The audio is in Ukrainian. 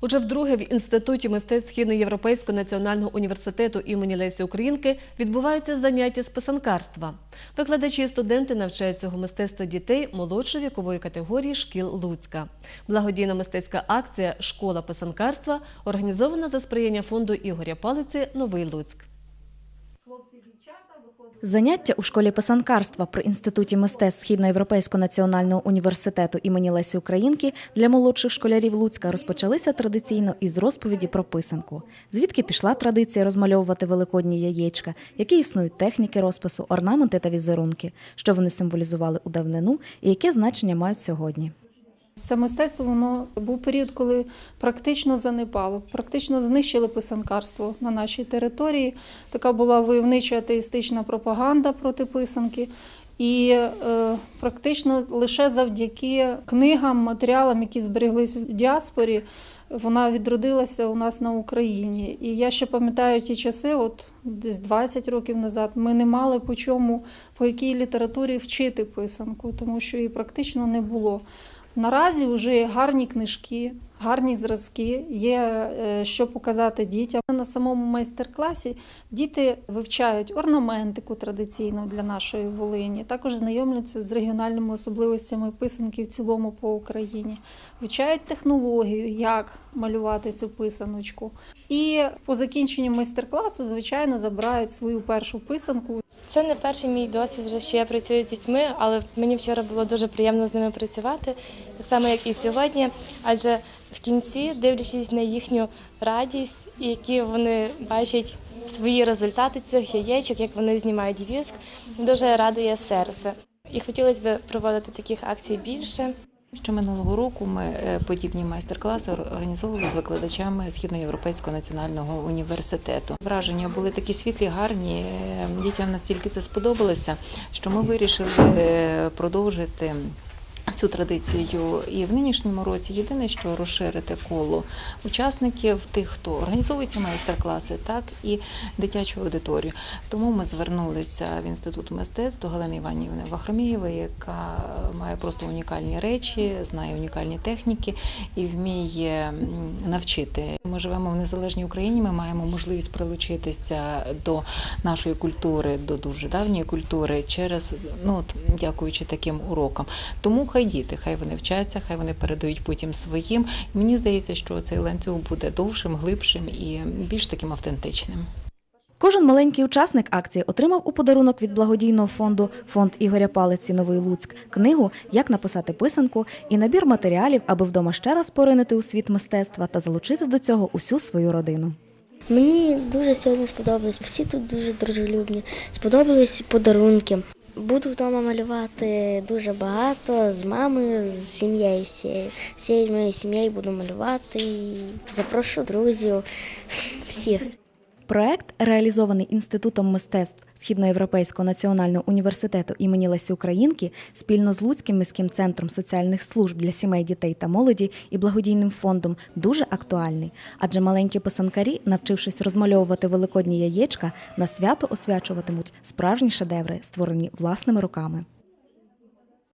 Уже вдруге в інституті мистецтв Східноєвропейського національного університету імені Лесі Українки відбуваються заняття з писанкарства. Викладачі і студенти навчають цього мистецтва дітей молодшої вікової категорії шкіл Луцька. Благодійна мистецька акція Школа писанкарства організована за сприяння фонду Ігоря Палиці Новий Луцьк. Заняття у школі писанкарства при інституті мистецтв Східноєвропейського національного університету імені Лесі Українки для молодших школярів Луцька розпочалися традиційно із розповіді про писанку. Звідки пішла традиція розмальовувати великодні яєчка, які існують техніки розпису, орнаменти та візерунки, що вони символізували у давнину і яке значення мають сьогодні. Це мистецтво воно був період, коли практично занепало, практично знищили писанкарство на нашій території. Така була войовнича атеїстична пропаганда проти писанки. І е, практично лише завдяки книгам, матеріалам, які збереглись в діаспорі, вона відродилася у нас на Україні. І я ще пам'ятаю ті часи, от десь 20 років назад, ми не мали по чому, по якій літературі вчити писанку, тому що її практично не було. Наразі вже гарні книжки, гарні зразки, є е, що показати дітям. На самому майстер-класі діти вивчають орнаментику традиційну для нашої Волині, також знайомляться з регіональними особливостями писанки в цілому по Україні, вивчають технологію, як малювати цю писаночку. І по закінченню майстер-класу, звичайно, забирають свою першу писанку. Це не перший мій досвід, вже що я працюю з дітьми, але мені вчора було дуже приємно з ними працювати, так само як і сьогодні. Адже в кінці, дивлячись на їхню радість, які вони бачать свої результати цих яєчок, як вони знімають віск, дуже радує серце. І хотілося б проводити таких акцій більше. Ще минулого року ми е, подібні майстер-класи організовували з викладачами Східноєвропейського національного університету. Враження були такі світлі, гарні. е, Дітям настільки це сподобалося, що ми вирішили е, продовжити. Цю традицію і в нинішньому році єдине, що розширити коло учасників, тих, хто організовує ці майстер-класи, так і дитячу аудиторію. Тому ми звернулися в інститут мистецтв до Галини Іванівни Вахромієвої, яка має просто унікальні речі, знає унікальні техніки і вміє навчити. Ми живемо в незалежній Україні. Ми маємо можливість прилучитися до нашої культури, до дуже давньої культури, через ну дякуючи таким урокам. Тому хай діти, хай вони вчаться, хай вони передають потім своїм. І мені здається, що цей ланцюг буде довшим, глибшим і більш таким автентичним. Кожен маленький учасник акції отримав у подарунок від благодійного фонду фонд Ігоря Палиці Новий Луцьк книгу Як написати писанку і набір матеріалів, аби вдома ще раз поринити у світ мистецтва та залучити до цього усю свою родину. Мені дуже сьогодні сподобалось. Всі тут дуже дружелюбні. Сподобались подарунки. Буду вдома малювати дуже багато з мамою, з сім'єю всією. Всією моєю сім'єю буду малювати. І запрошу друзів всіх. Проект, реалізований Інститутом мистецтв Східноєвропейського національного університету імені Лесі Українки спільно з Луцьким міським центром соціальних служб для сімей, дітей та молоді і благодійним фондом дуже актуальний. Адже маленькі писанкарі, навчившись розмальовувати великодні яєчка, на свято освячуватимуть справжні шедеври, створені власними руками.